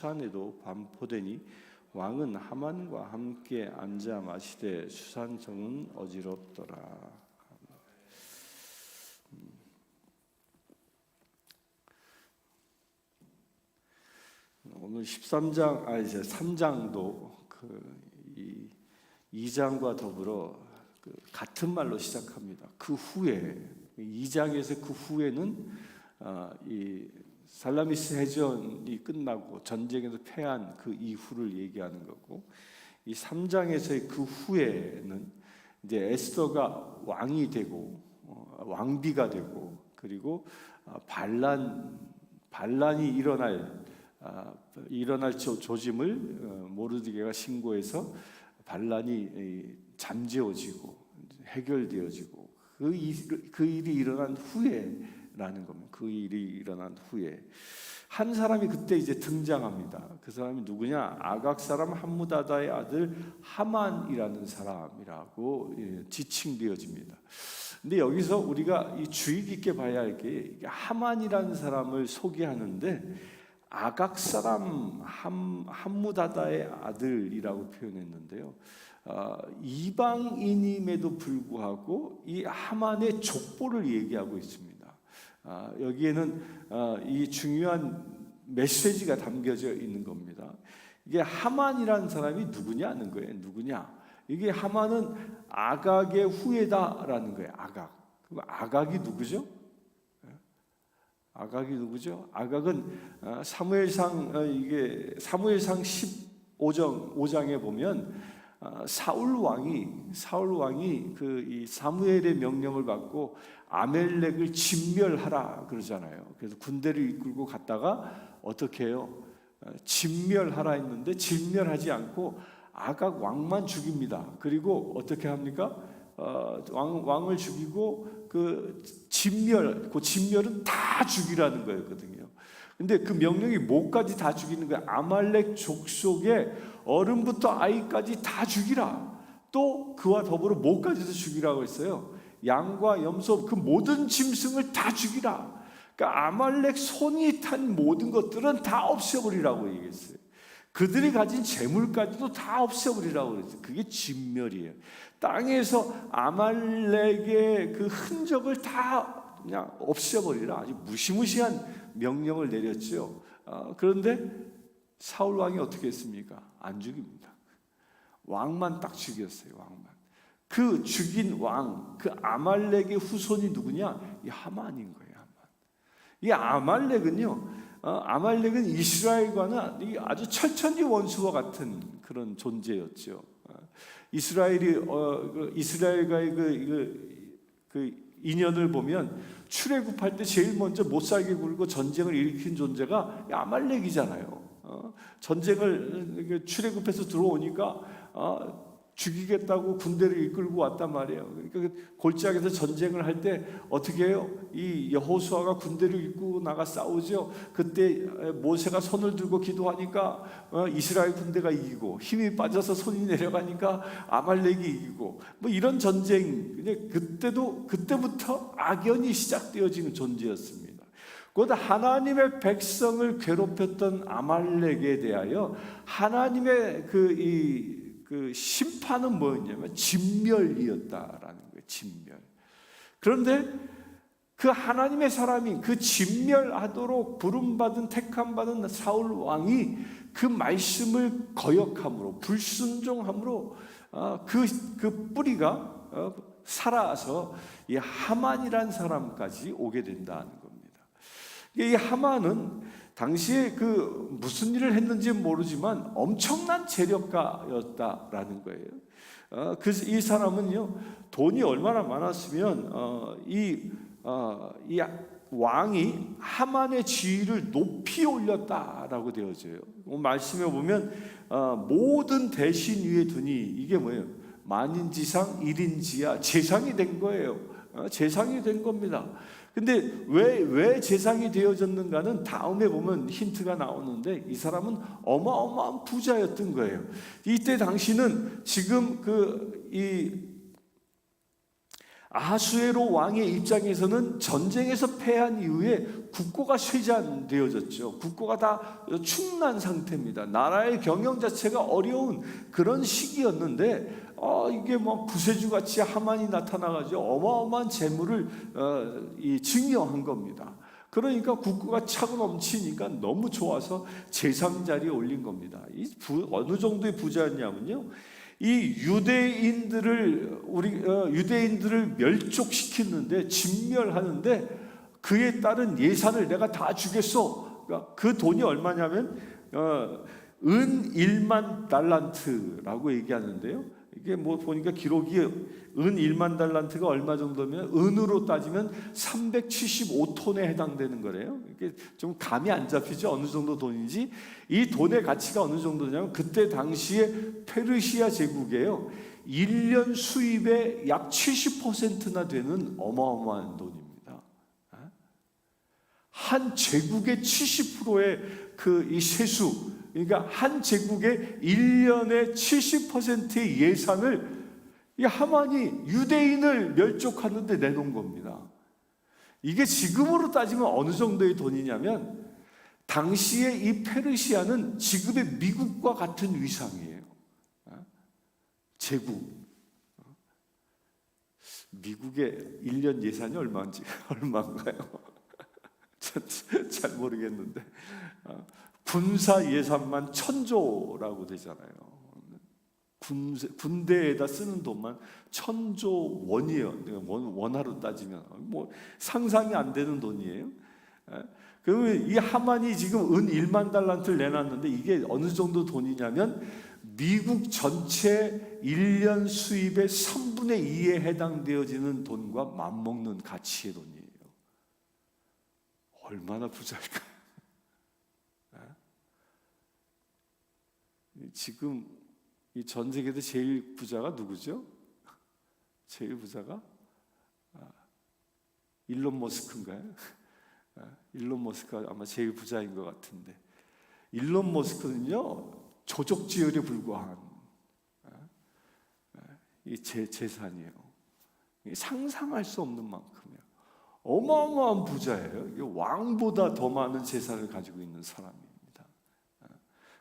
수산에도 반포되니 왕은 하만과 함께 앉아 마시되 수산성은 어지럽더라. 음. 오늘 13장 아 이제 3장도 그이 2장과 더불어 그 같은 말로 시작합니다. 그 후에 2장에서 그 후에는 아, 이 살라미스 해전이 끝나고 전쟁에서 패한 그 이후를 얘기하는 거고 이 3장에서의 그 후에는 이제 에스더가 왕이 되고 어, 왕비가 되고 그리고 아, 반란 반란이 일어날 아, 일어날 조, 조짐을 어, 모르드게가 신고해서 반란이 이, 잠재워지고 해결되어지고 그, 일, 그 일이 일어난 후에 라는 겁니다. 그 일이 일어난 후에 한 사람이 그때 이제 등장합니다. 그 사람이 누구냐? 아각 사람 함무다다의 아들 하만이라는 사람이라고 예, 지칭되어집니다. 근데 여기서 우리가 이 주의 깊게 봐야 할 게 하만이라는 사람을 소개하는데 아각 사람 함, 함무다다의 아들이라고 표현했는데요. 어, 이방인임에도 불구하고 이 하만의 족보를 얘기하고 있습니다. 아, 여기에는 어, 이 중요한 메시지가 담겨져 있는 겁니다. 이게 하만이라는 사람이 누구냐는 거예요. 누구냐? 이게 하만은 아각의 후예다라는 거예요. 아각. 그럼 아각이 누구죠? 아각이 누구죠? 아각은 어, 사무엘상 어, 이게 사무엘상 15장 5장에 보면 어, 사울 왕이 사울 왕이 그 이 사무엘의 명령을 받고 아멜렉을 진멸하라 그러잖아요. 그래서 군대를 이끌고 갔다가 어떻게 해요? 진멸하라 했는데 진멸하지 않고 아각 왕만 죽입니다. 그리고 어떻게 합니까? 어, 왕, 왕을 죽이고 그 진멸, 그 진멸은 다 죽이라는 거였거든요. 근데 그 명령이 뭐까지 다 죽이는 거야? 아말렉 족속의 어른부터 아이까지 다 죽이라. 또 그와 더불어 뭐까지도 죽이라고 했어요. 양과 염소 그 모든 짐승을 다 죽이라. 그러니까 아말렉 손이 탄 모든 것들은 다 없애버리라고 얘기했어요. 그들이 가진 재물까지도 다 없애버리라고 그랬어요. 그게 진멸이에요. 땅에서 아말렉의 그 흔적을 다 그냥 없애버리라. 아주 무시무시한 명령을 내렸죠. 어, 그런데 사울 왕이 어떻게 했습니까? 안 죽입니다. 왕만 딱 죽였어요. 왕만. 그 죽인 왕, 그 아말렉의 후손이 누구냐? 이 하만인 거예요. 하만. 이 아말렉은요. 어, 아말렉은 이스라엘과는 아주 철천지 원수와 같은 그런 존재였죠. 어, 이스라엘이 어, 그 이스라엘과의 그, 그, 그 인연을 보면 출애굽할 때 제일 먼저 못 살게 굴고 전쟁을 일으킨 존재가 아말렉이잖아요. 어, 전쟁을 출애굽해서 들어오니까 어, 죽이겠다고 군대를 이끌고 왔단 말이에요. 그러니까 골짜기에서 전쟁을 할 때 어떻게 해요? 이 여호수아가 군대를 이끌고 나가 싸우죠. 그때 모세가 손을 들고 기도하니까 어, 이스라엘 군대가 이기고 힘이 빠져서 손이 내려가니까 아말렉이 이기고 뭐 이런 전쟁. 그때도 그때부터 악연이 시작되어지는 존재였습니다. 곧 하나님의 백성을 괴롭혔던 아말렉에 대하여 하나님의 그이 그 심판은 뭐였냐면 진멸이었다라는 거예요. 진멸. 그런데 그 하나님의 사람이 그 진멸하도록 부름받은 택함받은 사울 왕이 그 말씀을 거역함으로 불순종함으로 그, 그 뿌리가 어, 살아서 이 하만이란 사람까지 오게 된다는. 이 하만은 당시에 그 무슨 일을 했는지 모르지만 엄청난 재력가였다라는 거예요. 어, 그이 사람은요 돈이 얼마나 많았으면 어, 이, 어, 이 왕이 하만의 지위를 높이 올렸다라고 되어져요. 말씀에 보면 어, 모든 대신 위에 두니 이게 뭐예요? 만인지상 일인지야 재상이 된 거예요. 어, 재상이 된 겁니다. 근데 왜, 왜 재상이 되어졌는가는 다음에 보면 힌트가 나오는데 이 사람은 어마어마한 부자였던 거예요. 이때 당시는 지금 그 이 아수에로 왕의 입장에서는 전쟁에서 패한 이후에 국고가 쇠잔되어졌죠. 국고가 다 충난 상태입니다. 나라의 경영 자체가 어려운 그런 시기였는데 어, 이게 뭐 구세주 같이 하만이 나타나가지고 어마어마한 재물을 어, 이 증여한 겁니다. 그러니까 국고가 차고 넘치니까 너무 좋아서 제상 자리에 올린 겁니다. 이 부, 어느 정도의 부자였냐면요. 이 유대인들을 우리 어, 유대인들을 멸족시키는데 진멸하는데 그에 따른 예산을 내가 다 주겠어. 그러니까 그 돈이 얼마냐면 어, 은 1만 달란트라고 얘기하는데요. 이게 뭐 보니까 기록이 은 1만 달란트가 얼마 정도면 은으로 따지면 375톤에 해당되는 거래요. 이게 좀 감이 안 잡히죠. 어느 정도 돈인지. 이 돈의 가치가 어느 정도냐면 그때 당시에 페르시아 제국에요. 1년 수입의 약 70%나 되는 어마어마한 돈입니다. 한 제국의 70%의 그 이 세수 그러니까 한 제국의 1년의 70%의 예산을 이 하만이 유대인을 멸족하는데 내놓은 겁니다. 이게 지금으로 따지면 어느 정도의 돈이냐면 당시에 이 페르시아는 지금의 미국과 같은 위상이에요. 제국. 미국의 1년 예산이 얼마인지 얼마인가요? 잘 모르겠는데 군사 예산만 천조라고 되잖아요. 군, 군대에다 쓰는 돈만 천조 원이에요. 원, 원화로 따지면 뭐 상상이 안 되는 돈이에요. 그러면 이 하만이 지금 은 1만 달란트를 내놨는데 이게 어느 정도 돈이냐면 미국 전체 1년 수입의 3분의 2에 해당되어지는 돈과 맞먹는 가치의 돈이에요. 얼마나 부자일까? 지금 이 전 세계에서 제일 부자가 누구죠? 제일 부자가 아, 일론 머스크인가요? 아, 일론 머스크가 아마 제일 부자인 것 같은데 일론 머스크는요 조족지열에 불과한 아, 이 재, 재산이에요. 상상할 수 없는 만큼이에요. 어마어마한 부자예요. 왕보다 더 많은 재산을 가지고 있는 사람이에요.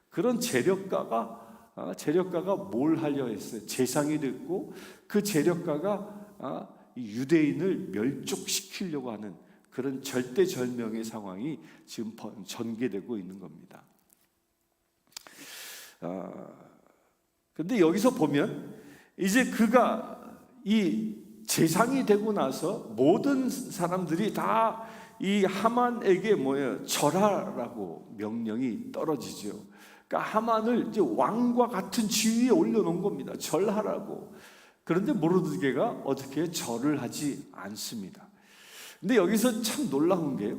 그런 재력가가 아, 재력가가 뭘 하려 했어요? 재상이 됐고 그 재력가가 아, 유대인을 멸족시키려고 하는 그런 절대절명의 상황이 지금 전개되고 있는 겁니다. 그런데 아, 여기서 보면 이제 그가 이 재상이 되고 나서 모든 사람들이 다 이 하만에게 뭐예요? 절하라고 명령이 떨어지죠. 그러니까 하만을 이제 왕과 같은 지위에 올려놓은 겁니다. 절하라고. 그런데 모르드게가 어떻게 절을 하지 않습니다. 근데 여기서 참 놀라운 게요.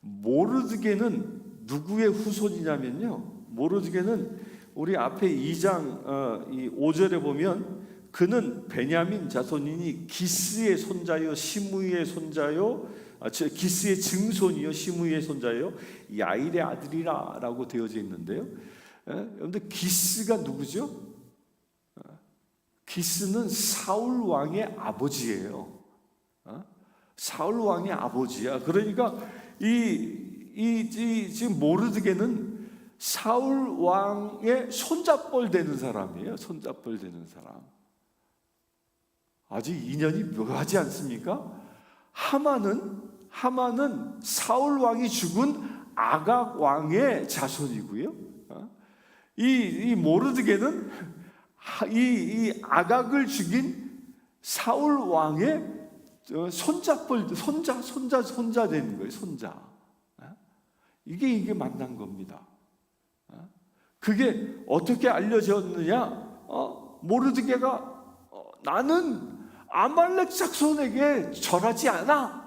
모르드게는 누구의 후손이냐면요. 모르드게는 우리 앞에 2장 어, 5절에 보면 그는 베냐민 자손이니 기스의 손자요 시므이의 손자요 아, 기스의 증손이요 시므이의 손자요 야일의 아들이라라고 되어져 있는데요. 예? 여러분들 기스가 누구죠? 어? 기스는 사울 왕의 아버지예요. 어? 사울 왕의 아버지야. 그러니까 이, 이, 이 지금 모르드게는 사울 왕의 손잡벌 되는 사람이에요. 손잡벌 되는 사람. 아직 인연이 묘하지 않습니까? 하만은 하만은 사울 왕이 죽은 아각 왕의 자손이고요. 이, 이 모르드게는 이, 이 아각을 죽인 사울 왕의 손자뻘 손자 손자 손자 되는 거예요 손자 어? 이게 이게 만난 겁니다. 어? 그게 어떻게 알려졌느냐? 어, 모르드게가 어, 나는 아말렉 작손에게 절하지 않아.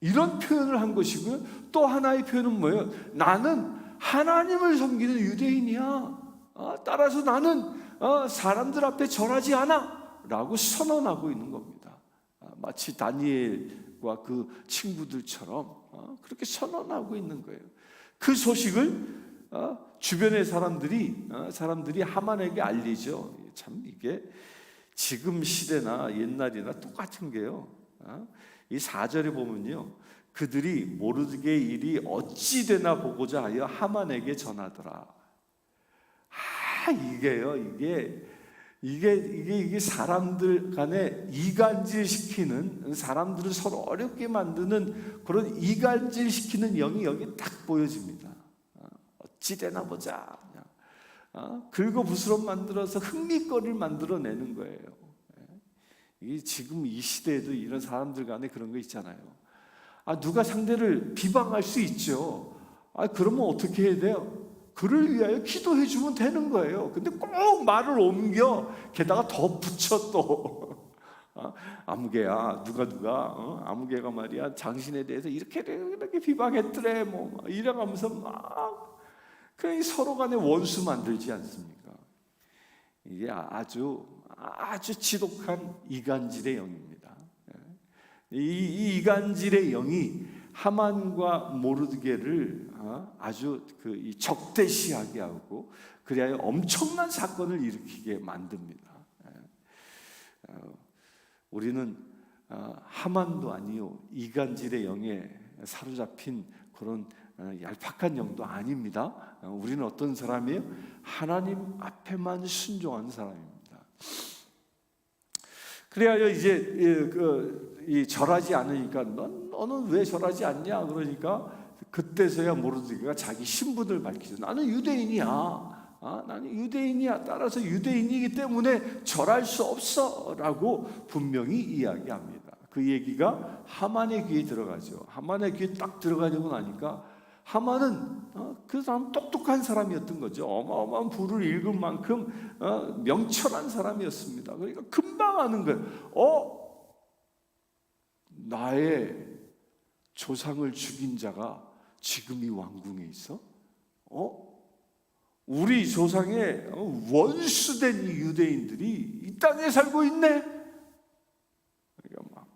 이런 표현을 한 것이고요. 또 하나의 표현은 뭐예요? 나는 하나님을 섬기는 유대인이야. 어, 따라서 나는 어, 사람들 앞에 절하지 않아. 라고 선언하고 있는 겁니다. 어, 마치 다니엘과 그 친구들처럼 그렇게 선언하고 있는 거예요. 그 소식을 주변의 사람들이 사람들이 하만에게 알리죠. 참 이게 지금 시대나 옛날이나 똑같은 게요. 어? 이 4절에 보면요. 그들이 모르게 일이 어찌 되나 보고자 하여 하만에게 전하더라. 아, 이게요. 이게 이게 이게 이게 사람들 간에 이간질 시키는 사람들을 서로 어렵게 만드는 그런 이간질 시키는 영이 여기 딱 보여집니다. 어, 어찌 되나 보자. 어, 긁어 부스럼 만들어서 흥미거리를 만들어내는 거예요. 예. 이게 지금 이 시대에도 이런 사람들 간에 그런 거 있잖아요. 아 누가 상대를 비방할 수 있죠. 아 그러면 어떻게 해야 돼요? 그를 위하여 기도해 주면 되는 거예요. 근데 꼭 말을 옮겨 게다가 더 붙여 또 어? 아무개야 누가 누가 어? 아무개가 말이야 당신에 대해서 이렇게 이렇게 비방했더래 뭐 이래가면서 막 그냥 서로 간에 원수 만들지 않습니까? 이게 아주 아주 지독한 이간질의 영입니다. 이, 이 이간질의 영이 하만과 모르드게를 어, 아주 그이 적대시하게 하고 그리하여 엄청난 사건을 일으키게 만듭니다. 예. 어, 우리는 어, 하만도 아니요 이간질의 영에 사로잡힌 그런 어, 얄팍한 영도 아닙니다. 어, 우리는 어떤 사람이에요? 하나님 앞에만 순종하는 사람입니다. 그래야 이제 이, 그, 이 절하지 않으니까 넌 너는 왜 절하지 않냐 그러니까 그때서야 모르드게가 자기 신분을 밝히죠. 나는 유대인이야. 아, 나는 유대인이야. 따라서 유대인이기 때문에 절할 수 없어라고 분명히 이야기합니다. 그 얘기가 하만의 귀에 들어가죠. 하만의 귀에 딱 들어가려고 나니까 하만은 어, 그 사람 똑똑한 사람이었던 거죠. 어마어마한 부를 읽은 만큼 어, 명철한 사람이었습니다. 그러니까 금방 아는 거예요. 어, 나의 조상을 죽인 자가 지금 이 왕궁에 있어? 어? 우리 조상의 어, 원수된 이 유대인들이 이 땅에 살고 있네. 그러니까 막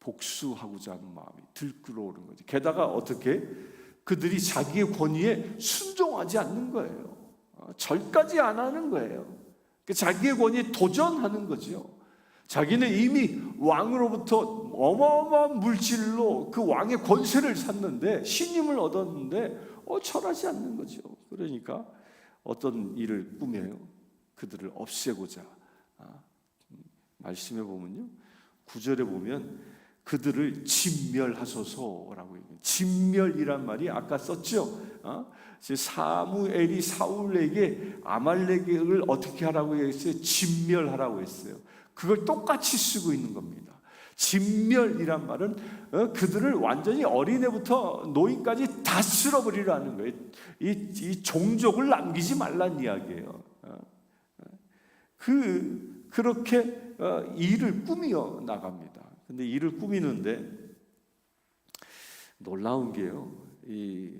복수하고자 하는 마음이 들끓어오는 거지. 게다가 어떻게 그들이 자기의 권위에 순종하지 않는 거예요. 어, 절까지 안 하는 거예요. 그 자기의 권위에 도전하는 거죠. 자기는 이미 왕으로부터 어마어마한 물질로 그 왕의 권세를 샀는데 신임을 얻었는데 어, 철하지 않는 거죠. 그러니까 어떤 일을 꾸며요. 그들을 없애고자 아, 말씀해 보면요. 구절에 보면 그들을 진멸하소서라고 얘기해요. 진멸이란 말이 아까 썼죠. 어? 사무엘이 사울에게 아말렉을 어떻게 하라고 했어요? 진멸하라고 했어요. 그걸 똑같이 쓰고 있는 겁니다. 진멸이란 말은 어, 그들을 완전히 어린애부터 노인까지 다 쓸어버리라는 거예요. 이, 이 종족을 남기지 말란 이야기예요. 어, 어. 그 그렇게 일을 꾸미어 나갑니다. 근데 일을 꾸미는데 놀라운 게요. 이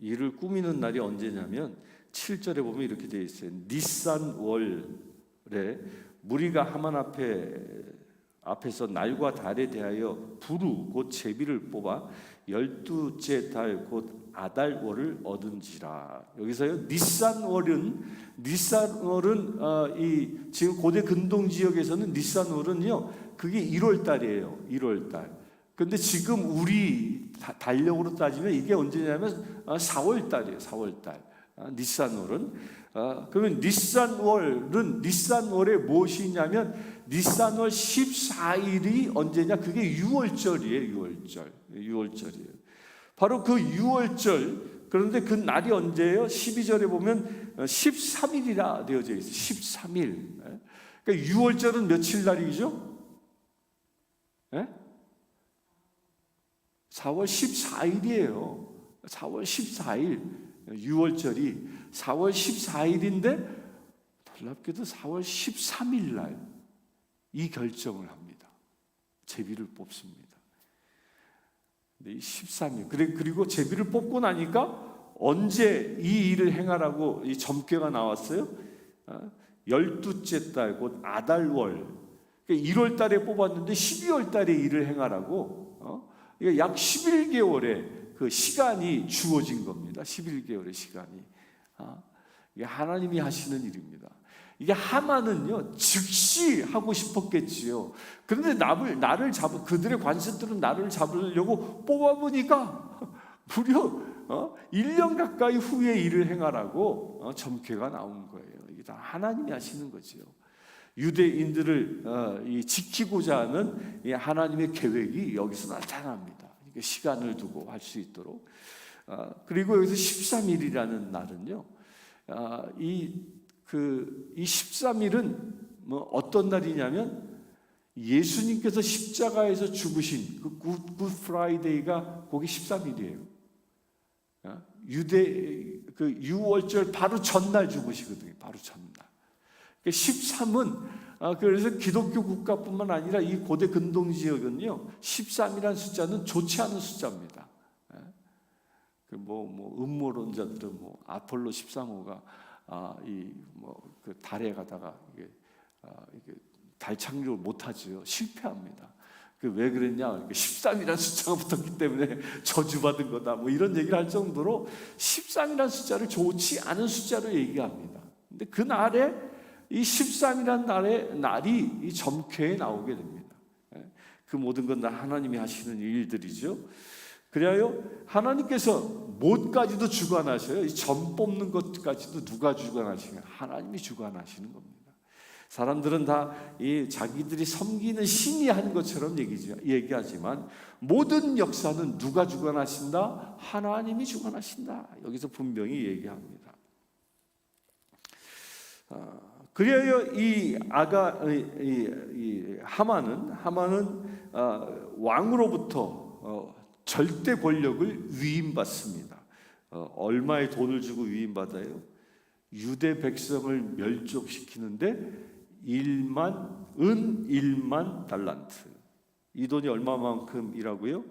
일을 꾸미는 날이 언제냐면 7절에 보면 이렇게 되어 있어요. 니산 월에 무리가 하만 앞에 앞에서 날과 달에 대하여 부루 곧 제비를 뽑아 열두째 달 곧 아달월을 얻은지라 여기서요 니산월은 니산월은 어, 이 지금 고대 근동 지역에서는 니산월은요 그게 1월 달이에요 1월 달 근데 지금 우리 달력으로 따지면 이게 언제냐면 4월 달이에요 4월 달 아, 니산월은 아, 그러면 니산월은 니산월에 무엇이 있냐면 니산월 14일이 언제냐? 그게 6월절이에요. 6월절. 6월절이에요. 바로 그 6월절 그런데 그 날이 언제예요? 12절에 보면 13일이라 되어져 있어요. 13일. 그러니까 6월절은 며칠 날이죠? 네? 4월 14일이에요. 4월 14일. 6월절이 4월 14일인데 놀랍게도 4월 13일 날 이 결정을 합니다. 제비를 뽑습니다. 이 13일. 그래 그리고 제비를 뽑고 나니까 언제 이 일을 행하라고 이 점괘가 나왔어요? 어? 열두째 달, 곧 아달월. 1월 그러니까 달에 뽑았는데 12월 달에 일을 행하라고. 어? 약 11개월의 그 시간이 주어진 겁니다. 11개월의 시간이. 아, 이게 하나님이 하시는 일입니다. 이게 하만은요 즉시 하고 싶었겠지요. 그런데 나를 나를 잡 그들의 관습들은 나를 잡으려고 뽑아보니까 무려 어? 1년 가까이 후에 일을 행하라고 어, 점괘가 나온 거예요. 이게 다 하나님이 하시는 거지요. 유대인들을 어, 이 지키고자 하는 이 하나님의 계획이 여기서 나타납니다. 이게 시간을 두고 할 수 있도록. 어, 그리고 여기서 13일이라는 날은요. 아, 이 그 이 13일은 뭐 어떤 날이냐면 예수님께서 십자가에서 죽으신 그 굿, 굿 프라이데이가 거기 13일이에요. 아, 유대 그 유월절 바로 전날 죽으시거든요. 바로 전날. 13은 아, 그래서 기독교 국가뿐만 아니라 이 고대 근동 지역은요 13이라는 숫자는 좋지 않은 숫자입니다. 그뭐 뭐 음모론자들은 뭐 아폴로 13호가 아, 이뭐 그 달에 가다가 이게 아, 이게 달 착륙을 못하지요 실패합니다. 그 왜 그랬냐? 13이라는 숫자가 붙었기 때문에 저주받은 거다. 뭐 이런 얘기를 할 정도로 13이라는 숫자를 좋지 않은 숫자로 얘기합니다. 근데 그 날에 이 13이라는 날에 날이 이 점괘에 나오게 됩니다. 예. 그 모든 건다 하나님이 하시는 일들이죠. 그래요 하나님께서 못까지도 주관하셔요. 이 점 뽑는 것까지도 누가 주관하시냐? 하나님이 주관하시는 겁니다. 사람들은 다 이 자기들이 섬기는 신이 한 것처럼 얘기하지만 모든 역사는 누가 주관하신다? 하나님이 주관하신다. 여기서 분명히 얘기합니다. 아, 그래요 이 아가 이, 이 하만은 하만은 어, 왕으로부터 어, 절대 권력을 위임받습니다. 어, 얼마의 돈을 주고 위임받아요? 유대 백성을 멸족시키는데 1만 은 1만 달란트. 이 돈이 얼마만큼이라고요?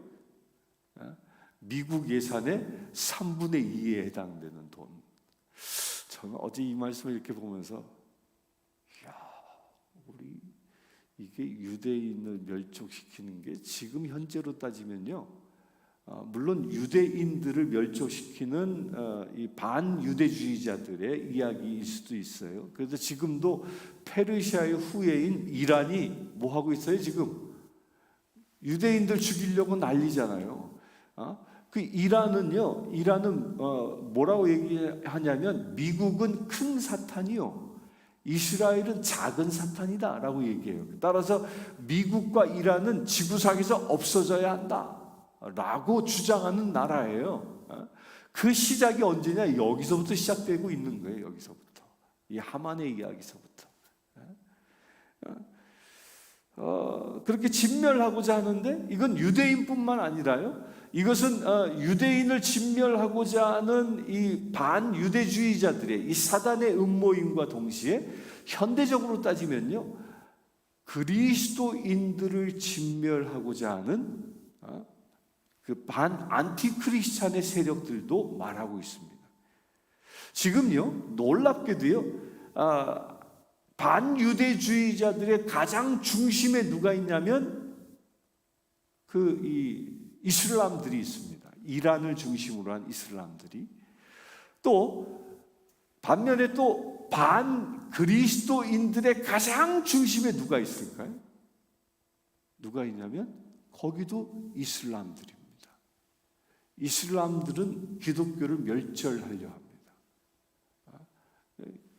어? 미국 예산의 3분의 2에 해당되는 돈. 저는 어제 이 말씀을 이렇게 보면서 야, 우리 이게 유대인을 멸족시키는 게 지금 현재로 따지면요. 어, 물론 유대인들을 멸족시키는 어, 이 반유대주의자들의 이야기일 수도 있어요. 그래서 지금도 페르시아의 후예인 이란이 뭐 하고 있어요? 지금 유대인들 죽이려고 난리잖아요. 어? 그 이란은요, 이란은 어, 뭐라고 얘기하냐면 미국은 큰 사탄이요. 이스라엘은 작은 사탄이다라고 얘기해요. 따라서 미국과 이란은 지구상에서 없어져야 한다. 라고 주장하는 나라예요. 어? 그 시작이 언제냐? 여기서부터 시작되고 있는 거예요. 여기서부터. 이 하만의 이야기서부터. 어? 어, 그렇게 진멸하고자 하는데 이건 유대인뿐만 아니라요. 이것은 어, 유대인을 진멸하고자 하는 이 반유대주의자들의 이 사단의 음모임과 동시에 현대적으로 따지면요. 그리스도인들을 진멸하고자 하는 어, 그 반 안티크리스찬의 세력들도 말하고 있습니다. 지금요 놀랍게도요 아, 반유대주의자들의 가장 중심에 누가 있냐면 그 이 이슬람들이 있습니다. 이란을 중심으로 한 이슬람들이 또 반면에 또 반 그리스도인들의 가장 중심에 누가 있을까요? 누가 있냐면 거기도 이슬람들입니다. 이슬람들은 기독교를 멸절하려 합니다. 아,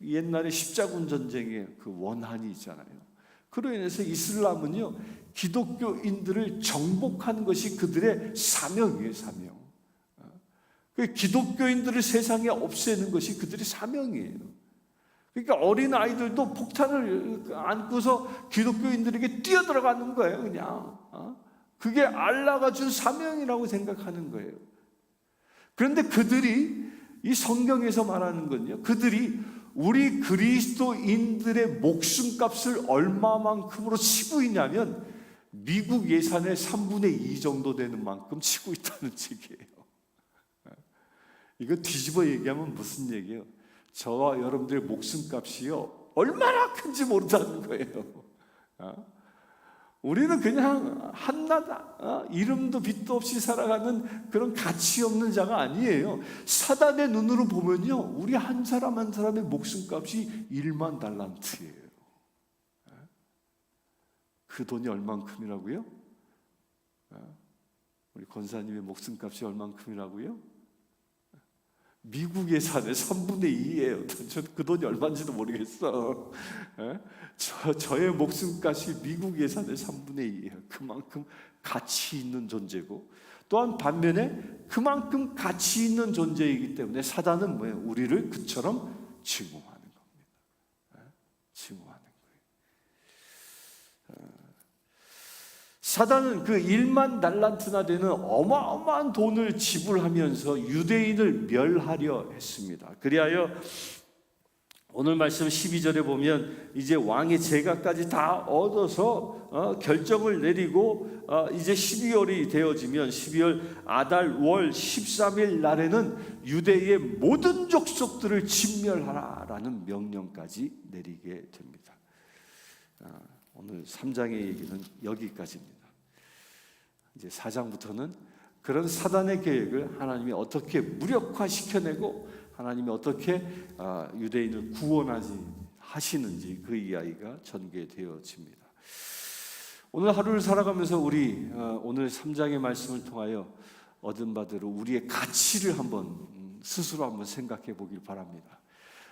옛날에 십자군 전쟁의 그 원한이 있잖아요. 그로 인해서 이슬람은요 기독교인들을 정복하는 것이 그들의 사명이에요, 사명. 아, 그 기독교인들을 세상에 없애는 것이 그들의 사명이에요. 그러니까 어린 아이들도 폭탄을 안고서 기독교인들에게 뛰어들어가는 거예요, 그냥. 아, 그게 알라가 준 사명이라고 생각하는 거예요. 그런데 그들이 이 성경에서 말하는 건요. 그들이 우리 그리스도인들의 목숨값을 얼마만큼으로 치고 있냐면 미국 예산의 3분의 2 정도 되는 만큼 치고 있다는 얘기예요. 이거 뒤집어 얘기하면 무슨 얘기예요? 저와 여러분들의 목숨값이요 얼마나 큰지 모른다는 거예요. 어? 우리는 그냥 한낱 어, 이름도 빛도 없이 살아가는 그런 가치 없는 자가 아니에요. 사단의 눈으로 보면요, 우리 한 사람 한 사람의 목숨값이 1만 달란트예요. 그 돈이 얼만큼이라고요? 어? 우리 권사님의 목숨값이 얼만큼이라고요? 미국 예산의 3분의 2예요. 저그 돈이 얼마인지도 모르겠어. 예? 저, 저의 목숨값이 미국 예산의 3분의 2예요. 그만큼 가치 있는 존재고 또한 반면에 그만큼 가치 있는 존재이기 때문에 사단은 뭐예요? 우리를 그처럼 증오하는 겁니다. 예? 증오하는 거예요. 어, 사단은 그 1만 달란트나 되는 어마어마한 돈을 지불하면서 유대인을 멸하려 했습니다. 그리하여 오늘 말씀 12절에 보면 이제 왕의 재가까지 다 얻어서 어, 결정을 내리고 어, 이제 12월이 되어지면 12월 아달 월 13일 날에는 유대의 모든 족속들을 진멸하라라는 명령까지 내리게 됩니다. 아, 오늘 3장의 얘기는 여기까지입니다. 이제 4장부터는 그런 사단의 계획을 하나님이 어떻게 무력화시켜내고 하나님이 어떻게 아, 유대인을 구원하지 하시는지 그 이야기가 전개되어집니다. 오늘 하루를 살아가면서 우리 어, 오늘 3장의 말씀을 통하여 얻은 바대로 우리의 가치를 한번 음, 스스로 한번 생각해 보길 바랍니다.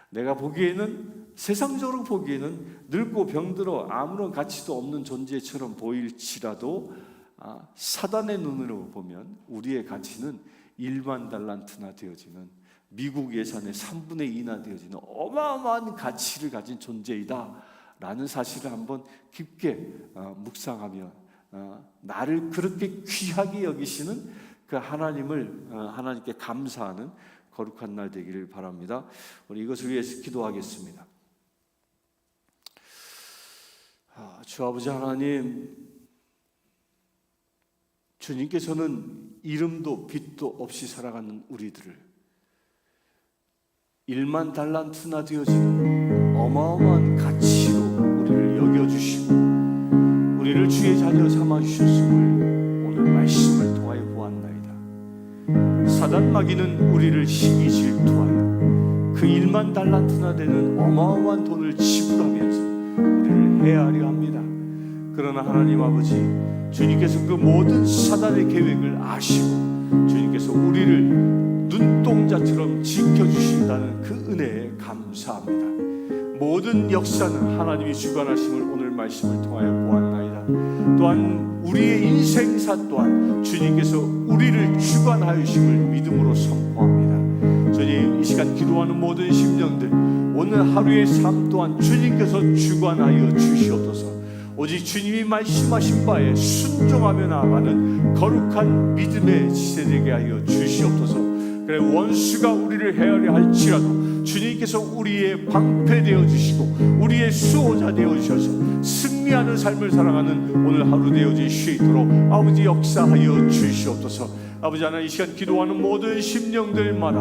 내가 보기에는 세상적으로 보기에는 늙고 병들어 아무런 가치도 없는 존재처럼 보일지라도 아, 사단의 눈으로 보면 우리의 가치는 1만 달란트나 되어지는 미국 예산의 3분의 2나 되어지는 어마어마한 가치를 가진 존재이다. 라는 사실을 한번 깊게 어, 묵상하며 어, 나를 그렇게 귀하게 여기시는 그 하나님을 어, 하나님께 감사하는 거룩한 날 되기를 바랍니다. 우리 이것을 위해서 기도하겠습니다. 아, 주 아버지 하나님, 주님께서는 이름도 빛도 없이 살아가는 우리들을 1만 달란트나 되어지는 어마어마한 가치로 우리를 여겨주시고 우리를 주의 자녀 삼아주셨음을 오늘 말씀을 통하여 보았나이다. 사단 마귀는 우리를 시기 질투하여 그 1만 달란트나 되는 어마어마한 돈을 지불하면서 우리를 해하려 합니다. 그러나 하나님 아버지 주님께서 그 모든 사단의 계획을 아시고 주님께서 우리를 눈동자처럼 지켜주신다는 그 은혜에 감사합니다. 모든 역사는 하나님이 주관하심을 오늘 말씀을 통하여 보았나이다. 또한 우리의 인생사 또한 주님께서 우리를 주관하여심을 믿음으로 선포합니다. 주님 이 시간 기도하는 모든 심령들 오늘 하루의 삶 또한 주님께서 주관하여 주시옵소서. 오직 주님이 말씀하신 바에 순종하며 나아가는 거룩한 믿음의 지세 되게 하여 주시옵소서. 그래 원수가 우리를 헤아려 할지라도 주님께서 우리의 방패 되어 주시고 우리의 수호자 되어 주셔서 승리하는 삶을 살아가는 오늘 하루 되어질 수 있도록 아버지 역사하여 주시옵소서. 아버지 하나님 이 시간 기도하는 모든 심령들마다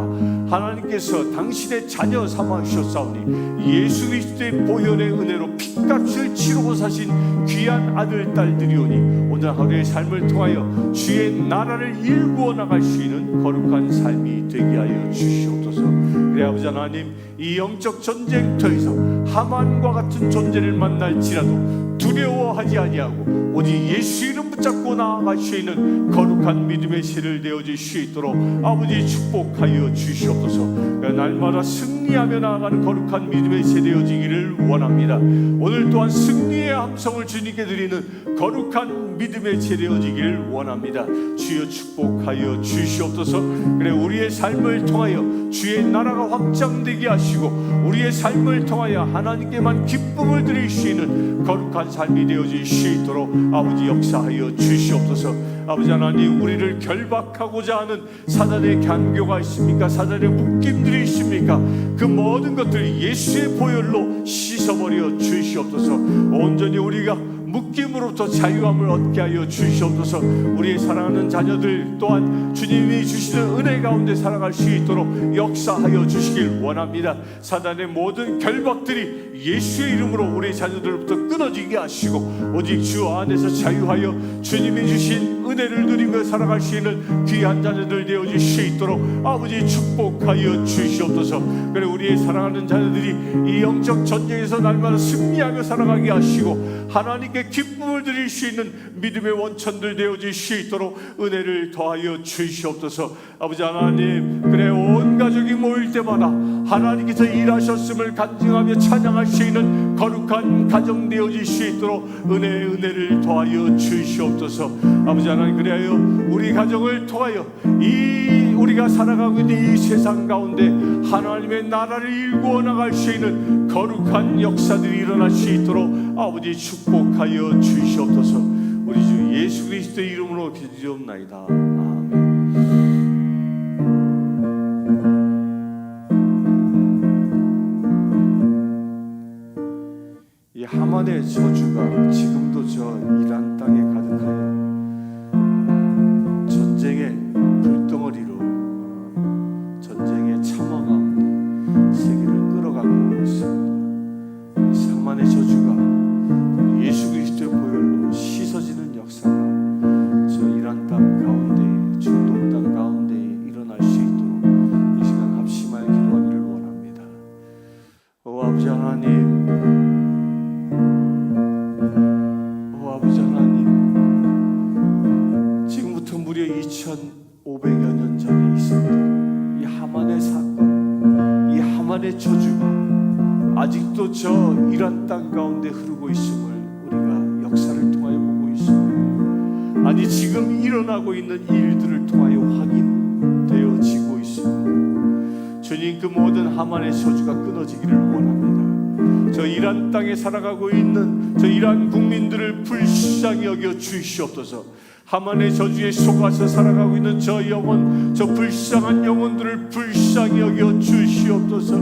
하나님께서 당신의 자녀 삼아 주셨사오니 예수 그리스도의 보혈의 은혜로 핏값을 치르고 사신 귀한 아들 딸들이오니 오늘 하루의 삶을 통하여 주의 나라를 일구어 나갈 수 있는 거룩한 삶이 되게 하여 주시옵소서. 그래 아버지 하나님 이 영적 전쟁터에서 하만과 같은 존재를 만날지라도 두려워하지 아니하고 오직 예수 이름 붙잡고 나아갈 수 있는 거룩한 믿음의 실을 되어질 수 있도록 아버지 축복하여 주시옵소서. 날마다 승리하며 나아가는 거룩한 믿음의 세 되어지기를 원합니다. 오늘 또한 승리의 함성을 주님께 드리는 거룩한 믿음의 세 되어지기를 원합니다. 주여 축복하여 주시옵소서. 그래 우리의 삶을 통하여 주의 나라가 확장되게 하시고 우리의 삶을 통하여 하나님께만 기쁨을 드릴 수 있는 거룩한 삶이 되어질 수 있도록 아버지 역사하여 주시옵소서. 아버지 하나님 우리를 결박하고자 하는 사단의 강교가 있습니까? 사단의 묶임들이 있습니까? 그 모든 것들 예수의 보혈로 씻어버려 주시옵소서. 온전히 우리가 묶임으로부터 자유함을 얻게 하여 주시옵소서. 우리의 사랑하는 자녀들 또한 주님이 주시는 은혜 가운데 살아갈 수 있도록 역사하여 주시길 원합니다. 사단의 모든 결박들이 예수의 이름으로 우리 자녀들부터 끊어지게 하시고 오직 주 안에서 자유하여 주님이 주신 은혜를 누리며 살아갈 수 있는 귀한 자녀들 되어질 수 있도록 아버지 축복하여 주시옵소서. 그래 우리의 사랑하는 자녀들이 이 영적 전쟁에서 날마다 승리하며 살아가게 하시고 하나님께 기쁨을 드릴 수 있는 믿음의 원천들 되어질 수 있도록 은혜를 더하여 주시옵소서. 아버지 하나님 가족이 모일 때마다 하나님께서 일하셨음을 간증하며 찬양할 수 있는 거룩한 가정 되어질 수 있도록 은혜 은혜를 더하여 주시옵소서. 아버지 하나님 그래요 우리 가정을 통하여 이 우리가 살아가고 있는 이 세상 가운데 하나님의 나라를 일구어 나갈 수 있는 거룩한 역사들이 일어날 수 있도록 아버지 축복하여 주시옵소서. 우리 주 예수 그리스도의 이름으로 기도옵나이다 저주가 지금도 저 끊어지기를 원합니다 저 이란 땅에 살아가고 있는 저 이란 국민들을 불쌍히 여겨 주시옵소서. 하만의 저주에 속아서 살아가고 있는 저 영혼, 저 불쌍한 영혼들을 불쌍히 여겨 주시옵소서.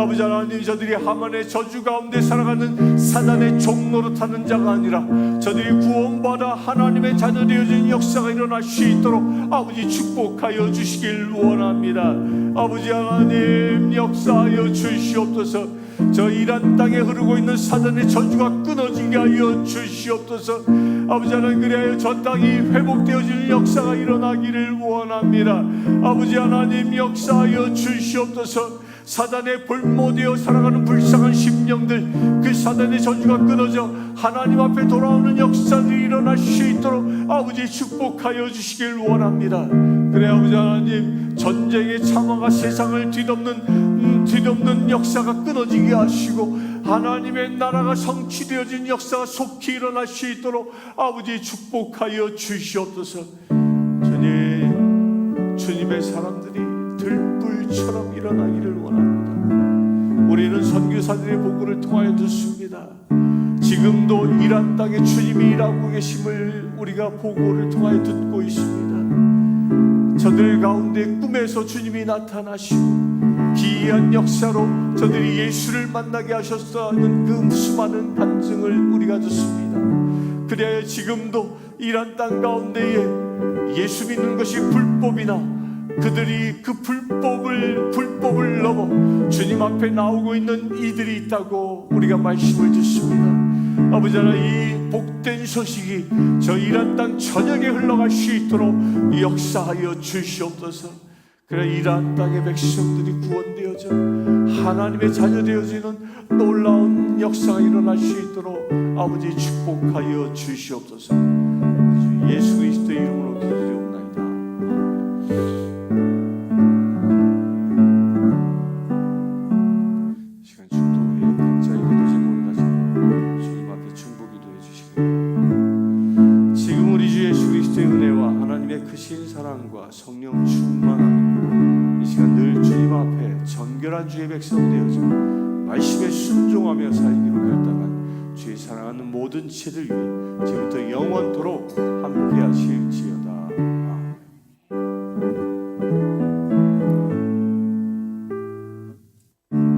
아버지 하나님, 저들이 하만의 저주 가운데 살아가는 사단의 종로로 타는 자가 아니라 저들이 구원받아 하나님의 자녀 되어진 역사가 일어날 수 있도록 아버지 축복하여 주시길 원합니다. 아버지 하나님, 역사하여 주시옵소서. 저 이란 땅에 흐르고 있는 사단의 저주가 끊어지게 하여 주시옵소서 아버지 하나님 그리하여 저 땅이 회복되어지는 역사가 일어나기를 원합니다 아버지 하나님 역사하여 주시옵소서 사단의 볼모되어 살아가는 불쌍한 심령들 그 사단의 저주가 끊어져 하나님 앞에 돌아오는 역사들이 일어날 수 있도록 아버지 축복하여 주시길 원합니다. 그래 아버지 하나님 전쟁의 참화가 세상을 뒤덮는 음, 뒤덮는 역사가 끊어지게 하시고 하나님의 나라가 성취되어진 역사가 속히 일어날 수 있도록 아버지 축복하여 주시옵소서. 주님 주님의 사람들이 들불처럼 일어나기를 원합니다. 우리는 선교사들의 보고를 통하여 듣습니다. 지금도 이란 땅에 주님이 일하고 계심을 우리가 보고를 통하여 듣고 있습니다. 저들 가운데 꿈에서 주님이 나타나시고 기이한 역사로 저들이 예수를 만나게 하셨다는 그 수많은 간증을 우리가 듣습니다. 그래야 지금도 이란 땅 가운데에 예수 믿는 것이 불법이나 그들이 그 불법을 불법을 넘어 주님 앞에 나오고 있는 이들이 있다고 우리가 말씀을 듣습니다. 아버지 하나님 이 복된 소식이 저 이란 땅 전역에 흘러갈 수 있도록 역사하여 주시옵소서. 그래 이란 땅의 백성들이 구원되어져 하나님의 자녀 되어지는 놀라운 역사가 일어날 수 있도록 아버지 축복하여 주시옵소서. 예수 그리스도의 이름으로 순종하며 살기로 결단한 주의 사랑하는 모든 지체들 위해 지금부터 영원토록 함께 하실지어다.